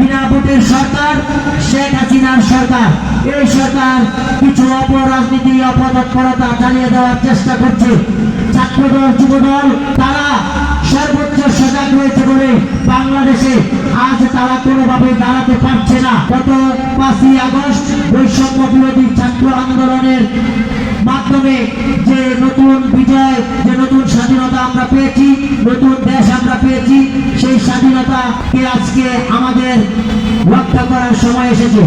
বিনা সরকার, শেখ হাসিনার সরকার। এই সরকার কিছু অপরাজনীতি অপতৎপরতা চালিয়ে দেওয়ার চেষ্টা করছে। ছাত্রদল, যুবদল, তারা সর্বোচ্চ সজাগ রয়েছে বলে বাংলাদেশে আজ তারা কোনোভাবে দাঁড়াতে পারছে না। গত পাঁচই আগস্ট বৈষম্য বিরোধী ছাত্র আন্দোলনের মাধ্যমে যে নতুন বিজয়, যে নতুন স্বাধীনতা আমরা পেয়েছি পেয়েছি, সেই স্বাধীনতাকে আজকে আমাদের রক্ষা করার সময় এসেছে।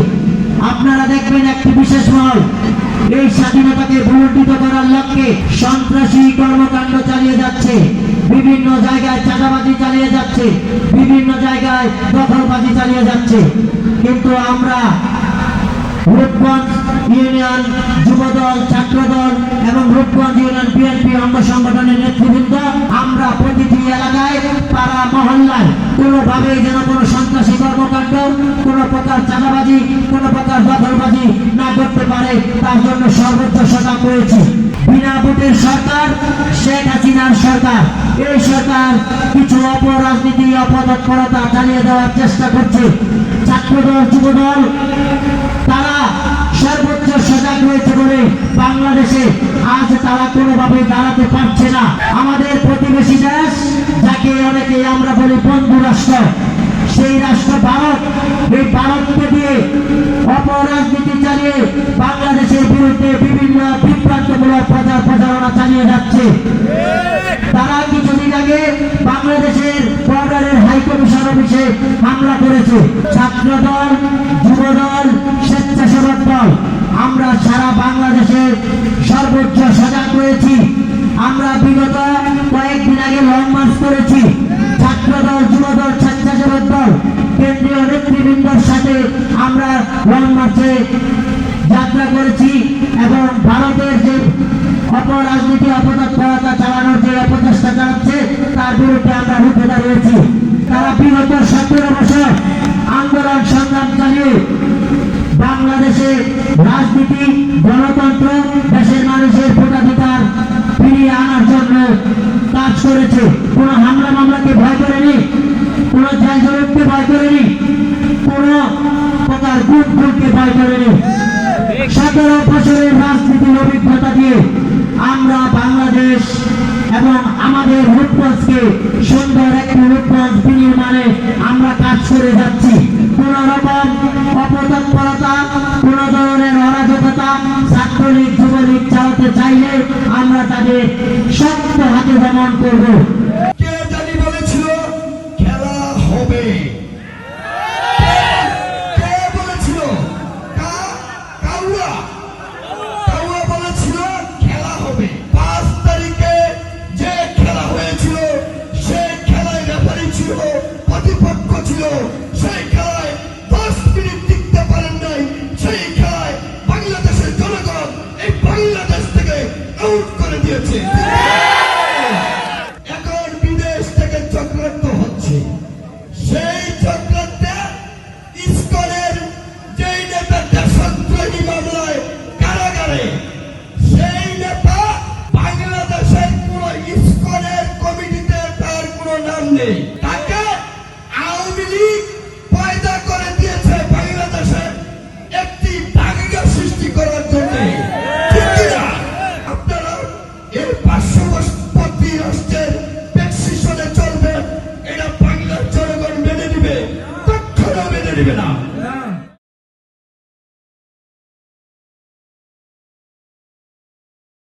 আপনারা দেখবেন একটি বিশেষ মহল এই স্বাধীনতাকে ভুলটিত করার লক্ষ্যে সন্ত্রাসী কর্মকাণ্ড চালিয়ে যাচ্ছে। বিভিন্ন জায়গায় চাঁদাবাজি চালিয়ে যাচ্ছে, বিভিন্ন জায়গায় দখলবাজি চালিয়ে যাচ্ছে। কিন্তু আমরা রূপগঞ্জ ইউনিয়ন যুবদল, ছাত্রদল এবং রূপগঞ্জ ইউনিয়ন বিএনপি অঙ্গ সংগঠনের নেতৃবৃন্দ, আমরা প্রতিটি এলাকায় পাড়া মহল্লায় কোনোভাবে যেন কোনো সন্ত্রাসী কর্মকাণ্ড, কোনো প্রকার চাঁদাবাজি, কোনো প্রকার দখলবাজি না করতে পারে, তার জন্য সর্বোচ্চ সজাগ রয়েছি। বিনা ভোটের সরকার, শেখ হাসিনার সরকার। এই সরকার কিছু অপরাজনীতি, অপতৎপরতা চালিয়ে দেওয়ার চেষ্টা করছে। ছাত্রদল, যুবদল, তারা সর্বোচ্চ সজাগ রয়েছে বলে বাংলাদেশে আজ তারা কোনোভাবে দাঁড়াতে পারছে না। আমাদের অনেকে, আমরা বলি বন্ধু রাষ্ট্র। সেই রাষ্ট্র ভারত, এই ভারতকে দিয়ে অপরাজনীতি চালিয়ে বাংলাদেশের বিরুদ্ধে বিভিন্ন বিভ্রান্তমূলক প্রচার প্রচারণা চালিয়ে যাচ্ছে। তারা কিছুদিন আগে বাংলাদেশের বর্ডারের অফিসে হামলা করেছে। ছাত্রদল, যুবদল, স্বেচ্ছাসেবক দল। আমরা সারা বাংলাদেশে সর্বোচ্চ সজাগ রয়েছি। আমরা বিগত মার্চ করেছি। ছাত্রদল, যুবদল, স্বেচ্ছাসেবক দল, কেন্দ্রীয় নেতৃবৃন্দর সাথে আমরা লং মার্চে যাত্রা করেছি এবং ভারতের যে অপরাজনীতি, অপতৎপরতা চালানোর যে অপচেষ্টা চালাচ্ছে তার বিরুদ্ধে আমরা রুখে দাঁড়িয়েছি। তারা বিগত সতেরো বছর আন্দোলন সংগ্রাম চালিয়ে বাংলাদেশে রাজনীতি, গণতন্ত্র সতেরো বছরের রাজনীতির অভিজ্ঞতা দিয়ে আমরা বাংলাদেশ এবং আমাদের রূপগঞ্জকে সুন্দর একটি রূপগঞ্জ বিনির্মাণে আমরা কাজ করে যাচ্ছি। কোন রকম অপতৎপরতা কোন ধরনের অরাজকতা, ছাত্রলীগ, যুবলীগ চালাতে চাইলে আমরা তাদের শক্ত হাতে দমন করব। বাংলাদেশ থেকে আউট করে দিয়েছে। এখন বিদেশ থেকে চক্রান্ত হচ্ছে। সেই চক্রান্তে ইস্কনের যেই নেতা দেশদ্রোহী মামলায় কারাগারে, সেই নেতা বাংলাদেশের কোন ইস্কনের কমিটিতে তার কোনো নাম নেই। তাকে আওয়ামী লীগ 딱 하나 매달리거나